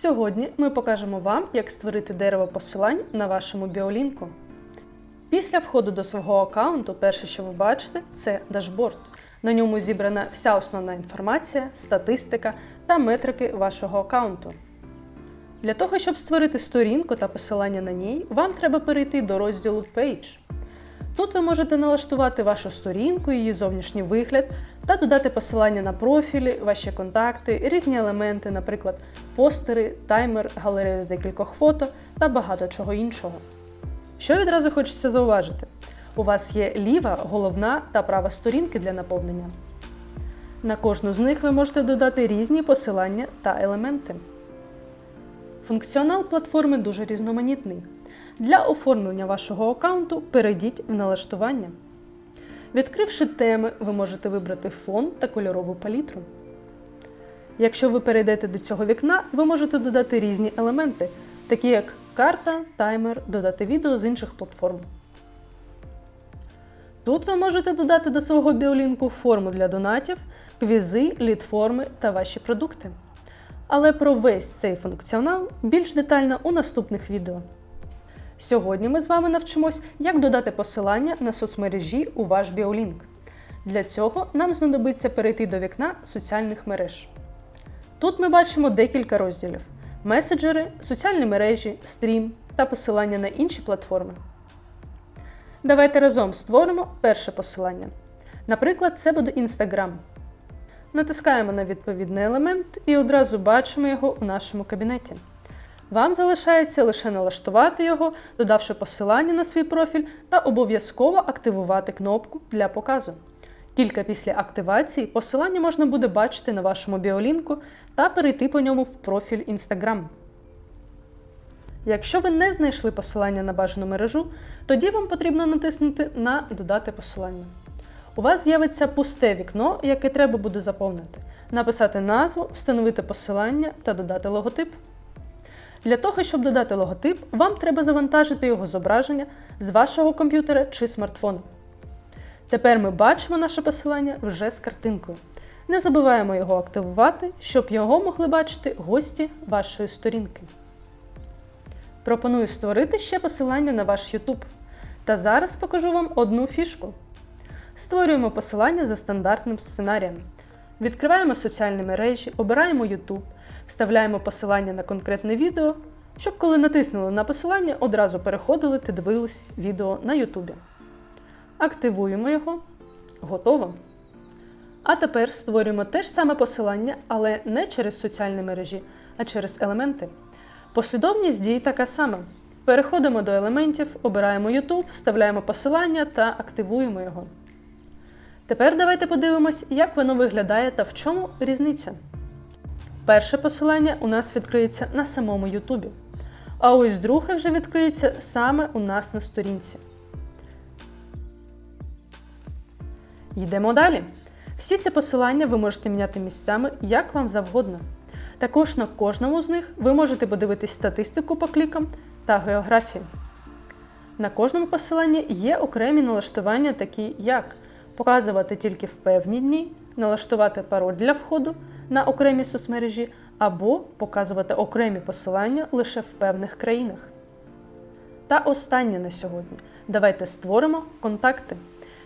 Сьогодні ми покажемо вам, як створити дерево посилань на вашому біолінку. Після входу до свого аккаунту, перше, що ви бачите, це дашборд. На ньому зібрана вся основна інформація, статистика та метрики вашого аккаунту. Для того, щоб створити сторінку та посилання на ній, вам треба перейти до розділу Page. Тут ви можете налаштувати вашу сторінку, її зовнішній вигляд та додати посилання на профілі, ваші контакти, різні елементи, наприклад, постери, таймер, галерею з декількох фото та багато чого іншого. Що відразу хочеться зауважити? У вас є ліва, головна та права сторінки для наповнення. На кожну з них ви можете додати різні посилання та елементи. Функціонал платформи дуже різноманітний. Для оформлення вашого аккаунту перейдіть в налаштування. Відкривши теми, ви можете вибрати фон та кольорову палітру. Якщо ви перейдете до цього вікна, ви можете додати різні елементи, такі як карта, таймер, додати відео з інших платформ. Тут ви можете додати до свого біолінку форму для донатів, квізи, лідформи та ваші продукти. Але про весь цей функціонал більш детально у наступних відео. Сьогодні ми з вами навчимось, як додати посилання на соцмережі у ваш біолінк. Для цього нам знадобиться перейти до вікна соціальних мереж. Тут ми бачимо декілька розділів: меседжери, соціальні мережі, стрім та посилання на інші платформи. Давайте разом створимо перше посилання. Наприклад, це буде Instagram. Натискаємо на відповідний елемент і одразу бачимо його у нашому кабінеті. Вам залишається лише налаштувати його, додавши посилання на свій профіль та обов'язково активувати кнопку для показу. Тільки після активації посилання можна буде бачити на вашому біолінку та перейти по ньому в профіль Instagram. Якщо ви не знайшли посилання на бажану мережу, тоді вам потрібно натиснути на Додати посилання. У вас з'явиться пусте вікно, яке треба буде заповнити, написати назву, встановити посилання та додати логотип. Для того, щоб додати логотип, вам треба завантажити його зображення з вашого комп'ютера чи смартфона. Тепер ми бачимо наше посилання вже з картинкою. Не забуваємо його активувати, щоб його могли бачити гості вашої сторінки. Пропоную створити ще посилання на ваш YouTube. Та зараз покажу вам одну фішку. Створюємо посилання за стандартним сценарієм. Відкриваємо соціальні мережі, обираємо YouTube, вставляємо посилання на конкретне відео, щоб коли натиснули на посилання, одразу переходили та дивились відео на YouTube. Активуємо його. Готово. А тепер створюємо те ж саме посилання, але не через соціальні мережі, а через елементи. Послідовність дій така сама. Переходимо до елементів, обираємо YouTube, вставляємо посилання та активуємо його. Тепер давайте подивимось, як воно виглядає та в чому різниця. Перше посилання у нас відкриється на самому YouTube, а ось друге вже відкриється саме у нас на сторінці. Йдемо далі. Всі ці посилання ви можете міняти місцями як вам завгодно. Також на кожному з них ви можете подивитись статистику по клікам та географії. На кожному посиланні є окремі налаштування, такі як показувати тільки в певні дні, налаштувати пароль для входу на окремі соцмережі або показувати окремі посилання лише в певних країнах. Та останнє на сьогодні. Давайте створимо контакти.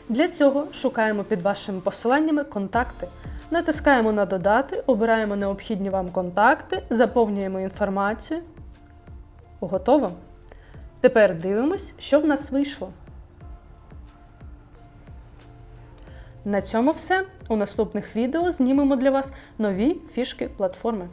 Для цього шукаємо під вашими посиланнями контакти. Натискаємо на Додати, обираємо необхідні вам контакти, заповнюємо інформацію. Готово. Тепер дивимось, що в нас вийшло. На цьому все. У наступних відео знімемо для вас нові фішки платформи.